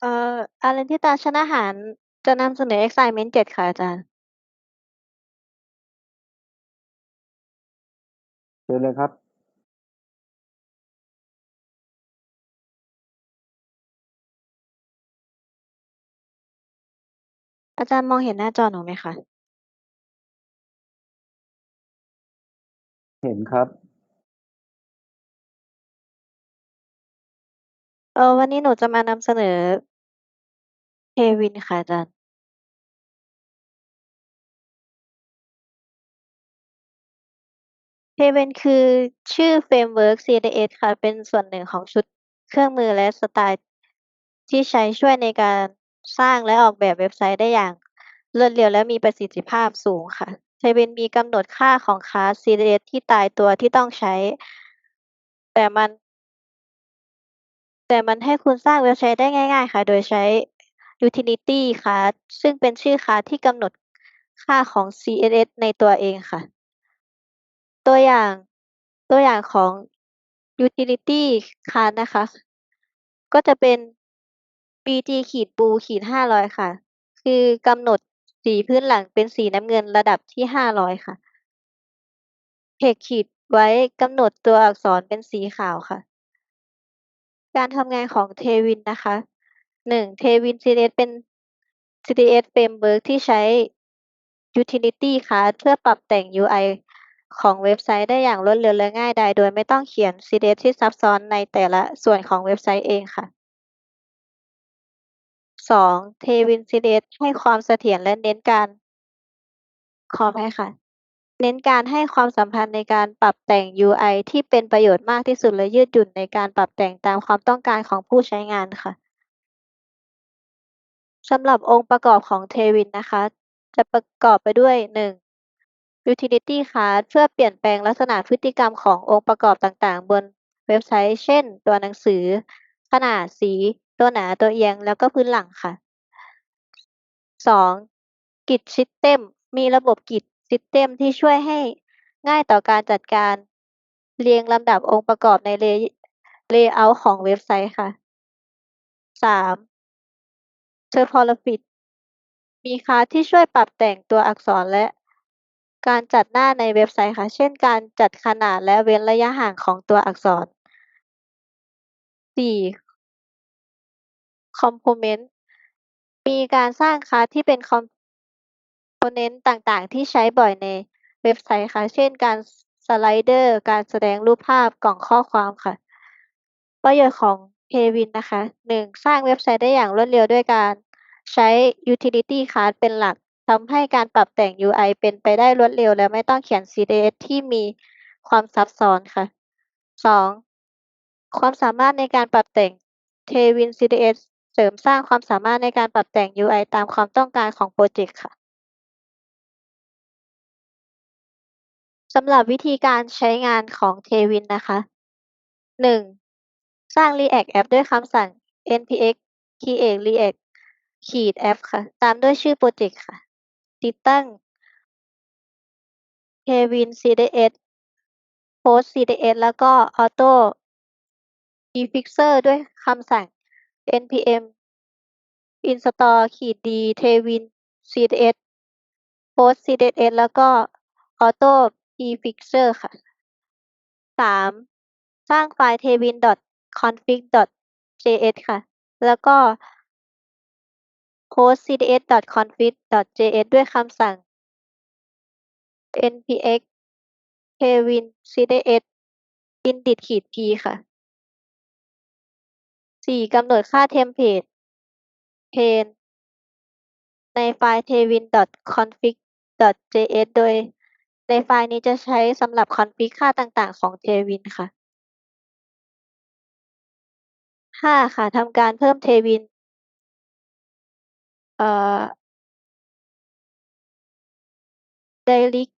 เอ่อ อารันธิตา ชนะหาร จะนำเสนอ assignment 7ค่ะอาจารย์ เชิญเลยครับ อาจารย์มองเห็นหน้าจอหนูไหมคะ?เห็นครับ เอ่อวันนี้หนูจะมานำเสนอ Tailwind ค่ะอาจารย์ Tailwind คือชื่อเฟรมเวิร์ก CSS ค่ะ เป็นส่วนหนึ่งของชุดเครื่องมือและสไตล์ ที่ใช้ช่วยในการสร้างและออกแบบเว็บไซต์ได้อย่างรวดเร็วและมีประสิทธิภาพสูงค่ะ Tailwind มีกำหนดค่าของคลาส CSS ที่ตายตัวที่ต้องใช้ แต่มัน แต่มันให้คุณสร้างเว็บไซต์ได้ง่าย ๆ ค่ะ โดยใช้ utility คลาสซึ่งเป็นชื่อคลาสที่กำหนดค่าของ CSS ในตัวเองค่ะ ตัวอย่างตัวอย่างของ utility คลาสนะคะ ก็จะเป็น bg-blue-500 ค่ะ คือกำหนดสีพื้นหลังเป็นสีน้ำเงินระดับที่500ค่ะ text ไว้กำหนดตัวอักษรเป็นสีขาวค่ะ การทำงานของ Tailwind นะคะ 1. Tailwind CSS เป็น CSS เฟรมเวิร์กที่ใช้ utility คลาสเพื่อปรับแต่ง UI ของเว็บไซต์ได้อย่างรวดเร็วและง่ายดายโดยไม่ต้องเขียน CSS ที่ซับซ้อนในแต่ละส่วนของเว็บไซต์เองค่ะ 2. Tailwind CSS ให้ความเสถียรและเน้นการขออภัยค่ะ เน้นการให้ความสัมพันธ์ในการปรับแต่ง UI ที่เป็นประโยชน์มากที่สุดและยืดหยุ่นในการปรับแต่งตามความต้องการของผู้ใช้งานค่ะ สำหรับองค์ประกอบของ Tailwind นะคะ จะประกอบไปด้วย 1. utility คลาสเพื่อเปลี่ยนแปลงลักษณะพฤติกรรมขององค์ประกอบต่างๆ บนเว็บไซต์ เช่น ตัวหนังสือ ขนาดสี ตัวหนาตัวเอียง แล้วก็พื้นหลังค่ะ 2. Git System มีระบบ Git System ที่ช่วยให้ง่ายต่อการจัดการเรียงลำดับองค์ประกอบใน Lay Layout ของเว็บไซต์ค่ะ 3. Typographic มีคลาสที่ช่วยปรับแต่งตัวอักษรและ การจัดหน้าในเว็บไซต์ค่ะ เช่น การจัดขนาดและเว้นระยะห่างของตัวอักษร 4. Component มีการสร้างคลาสที่เป็น Component ต่างๆ ที่ใช้บ่อยในเว็บไซต์ค่ะ เช่น การสไลเดอร์ การแสดงรูปภาพกล่องข้อความค่ะ ประโยชน์ของ Tailwind นะคะ 1. สร้างเว็บไซต์ได้อย่างรวดเร็วด้วยการใช้ utility คลาสเป็นหลักทำให้การปรับแต่ง UI เป็นไปได้รวดเร็ว และไม่ต้องเขียน CSS ที่มีความซับซ้อนค่ะ 2. ความสามารถในการปรับแต่ง Tailwind CSS เสริมสร้างความสามารถในการปรับแต่ง UI ตามความต้องการของพรเจกต์ค่ะสำหรับวิธีการใช้งานของ Tailwind นะคะ 1. สร้าง React App ด้วยคำสั่ง npx create react -app ค่ะ ตามด้วยชื่อพรเจกต์ค่ะ ติดตั้ง Tailwind CSS Post CSS แล้วก็ Auto Prefixer ด้วยคำสั่ง npm install -d tailwind CSS Post CSS แล้วก็ Auto Prefixer ค่ะ 3. สร้างไฟล์ config js ค่ะ แล้วก็ host cds config js ด้วยคำสั่ง npx kevin cds init ขีด p ค่ะ 4. กำหนดค่าเทมเพลตเพนในไฟล์ tevin.config.js โดยในไฟล์นี้จะใช้สำหรับคอนฟิกค่าต่างๆของ tevin ค่ะ 5. ค่ะ ทำการเพิ่ม Tailwind เอ่อ Deric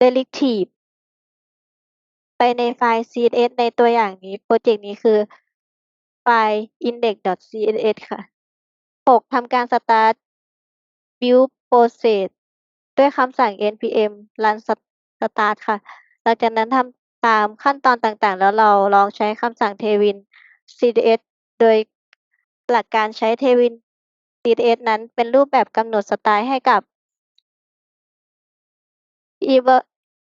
Directive ไปในไฟล์ CSS ในตัวอย่างนี้พรเจกต์นี้คือไฟล์ index.css ค่ะ 6. ทำการ start build process ด้วยคำสั่ง npm run start ค่ะ หลังจากนั้นทำตามขั้นตอนต่างๆ แล้วเราลองใช้คำสั่ง tailwind cds โดยหลักการใช้ Tailwind CSS นั้นเป็นรูปแบบกำหนดสไตล์ให้กับ Eva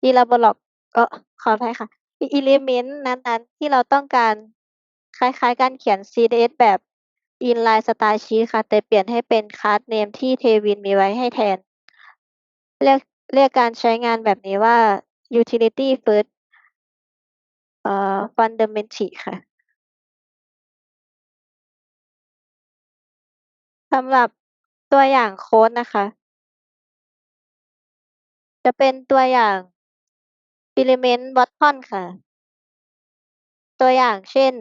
Elablock เอ่อขออภัยค่ะ element นั้นๆ ที่เราต้องการคล้ายๆ การเขียน CSS แบบ inline style sheet ค่ะ แต่เปลี่ยนให้เป็น class name ที่ Tailwind มีไว้ให้แทน เรียกเรียกการใช้งานแบบนี้ว่า utility first เอ่อ fundamental ค่ะ สำหรับตัวอย่างโค้ดนะคะ จะเป็นตัวอย่าง element button ค่ะ ตัวอย่างเช่น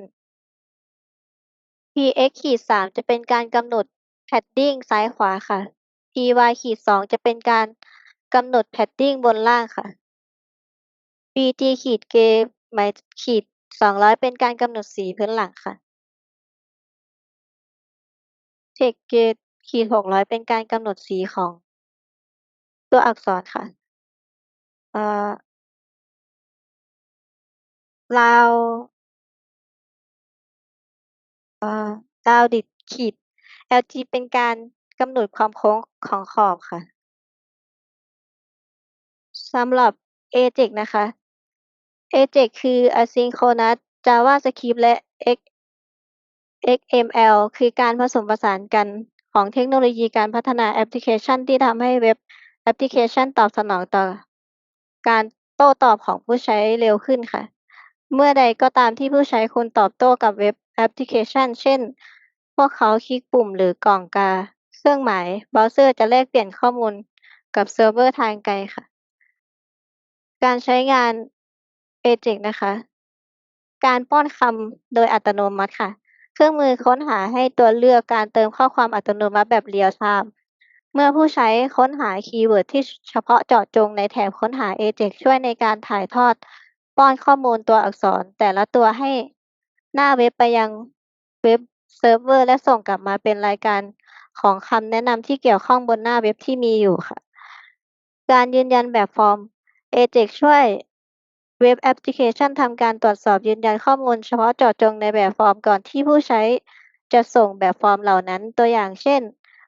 px-3 จะเป็นการกำหนด padding ซ้ายขวาค่ะ py-2 จะเป็นการกำหนด padding บนล่างค่ะ bg-k หมายขีด200เป็นการกำหนดสีพื้นหลังค่ะ text k ขีด600เป็นการกำหนดสีของตัวอักษรค่ะเอ่อ round เอ่อ rounded ขีด lg เป็นการกำหนดความโค้งของขอบค่ะสำหรับ ajax นะคะ ajax คือ asynchronous JavaScript และ X XML คือการผสมผสานกันของเทคโนโลยีการพัฒนาแอปพลิเคชันที่ทำให้เว็บแอปพลิเคชันตอบสนองต่อ การโต้ตอบของผู้ใช้เร็วขึ้นค่ะ เมื่อใดก็ตามที่ผู้ใช้คุณตอบโต้กับเว็บแอปพลิเคชัน เช่น พวกเขาคลิกปุ่มหรือกล่องกา เครื่องหมายเบราว์เซอร์จะแลกเปลี่ยนข้อมูลกับเซิร์ฟเวอร์ทางไกลค่ะ การใช้งาน ajax นะคะ การป้อนคำโดยอัตโนมัติค่ะ เครื่องมือค้นหาให้ตัวเลือกการเติมข้อความอัตโนมัติแบบ real time เมื่อผู้ใช้ค้นหาคีย์เวิร์ดที่เฉพาะเจาะจงในแถบค้นหา ajax ช่วยในการถ่ายทอด ป้อนข้อมูลตัวอักษร แต่ละตัวให้หน้าเว็บไปยังเว็บเซิร์ฟเวอร์ และส่งกลับมาเป็นรายการของคำแนะนำที่เกี่ยวข้องบนหน้าเว็บที่มีอยู่ค่ะ การยืนยันแบบฟอร์ม ajax ช่วย เว็บแอปพลิเคชันทำการตรวจสอบยืนยันข้อมูลเฉพาะเจาะจงในแบบฟอร์มก่อนที่ผู้ใช้จะส่งแบบฟอร์มเหล่านั้น ตัวอย่างเช่น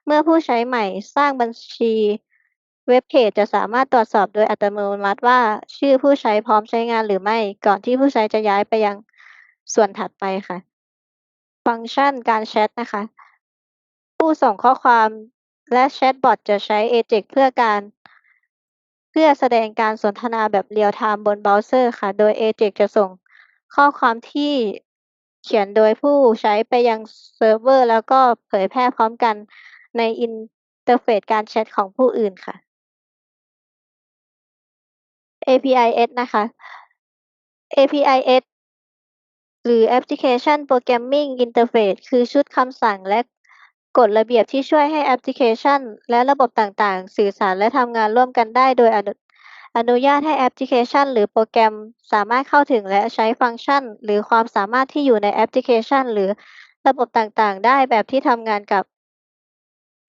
เมื่อผู้ใช้ใหม่สร้างบัญชีเว็บเพจจะสามารถตรวจสอบโดยอัตโนมัติว่า ชื่อผู้ใช้พร้อมใช้งานหรือไม่ ก่อนที่ผู้ใช้จะย้ายไปยังส่วนถัดไปค่ะ ฟังก์ชันการแชตนะคะ ผู้ส่งข้อความและแชตบอตจะใช้ ajax เพื่อการ เพื่อแสดงการสนทนาแบบ real time บนเบราว์เซอร์ค่ะ โดย ajax จะส่งข้อความที่เขียนโดยผู้ใช้ไปยังเซิร์ฟเวอร์ แล้วก็เผยแพร่พร้อมกันในอินเทอร์เฟซการแชตของผู้อื่นค่ะ APIs นะคะ APIs หรือ Application Programming Interface คือชุดคำสั่งและ กฎระเบียบที่ช่วยให้แอปพลิเคชัน และระบบต่าง ๆ สื่อสารและทำงานร่วมกันได้ โดยอนุอนุญาตให้แอปพลิเคชัน หรือโปรแกรมสามารถเข้าถึงและใช้ฟังก์ชัน หรือความสามารถที่อยู่ในแอปพลิเคชัน หรือระบบต่าง ๆ ได้แบบที่ทำงานกับ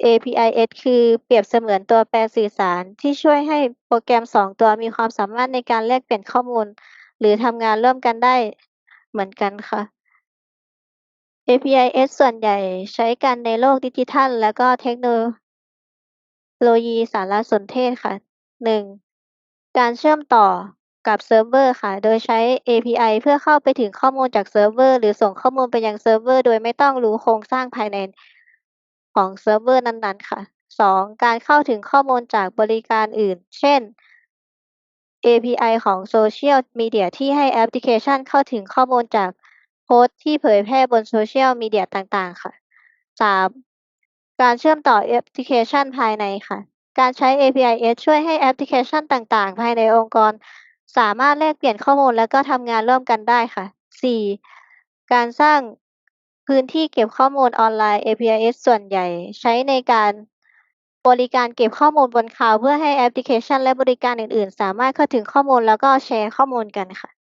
APIs คือเปรียบเสมือนตัวแปรสื่อสารที่ช่วยให้โปรแกรมสองตัวมีความสามารถในการแลกเปลี่ยนข้อมูล หรือทำงานร่วมกันได้เหมือนกันค่ะ APIs ส่วนใหญ่ใช้กันในโลกดิจิทัล และก็เทคโนโลยีสารสนเทศค่ะ 1. การเชื่อมต่อกับเซิร์ฟเวอร์ค่ะ โดยใช้ API เพื่อเข้าไปถึงข้อมูลจากเซิร์ฟเวอร์ หรือส่งข้อมูลไปยังเซิร์ฟเวอร์โดยไม่ต้องรู้โครงสร้างภายในของเซิร์ฟเวอร์นั้นๆ ค่ะ 2. การเข้าถึงข้อมูลจากบริการอื่น เช่น API ของโซเชียลมีเดียที่ให้แอปพลิเคชันเข้าถึงข้อมูลจาก พสต์ที่เผยแพร่บนโซเชียลมีเดียต่าง ๆ ค่ะ 3. การเชื่อมต่อแอปพลิเคชันภายในค่ะ การใช้ APIs ช่วยให้แอปพลิเคชันต่าง ๆ ภายในองค์กร สามารถแลกเปลี่ยนข้อมูลและก็ทำงานร่วมกันได้ค่ะ 4. การสร้างพื้นที่เก็บข้อมูลออนไลน์ APIs ส่วนใหญ่ ใช้ในการบริการเก็บข้อมูลบนคลาวด์เพื่อให้แอปพลิเคชันและบริการอื่น ๆ สามารถเข้าถึงข้อมูลแล้วก็แชร์ข้อมูลกันค่ะ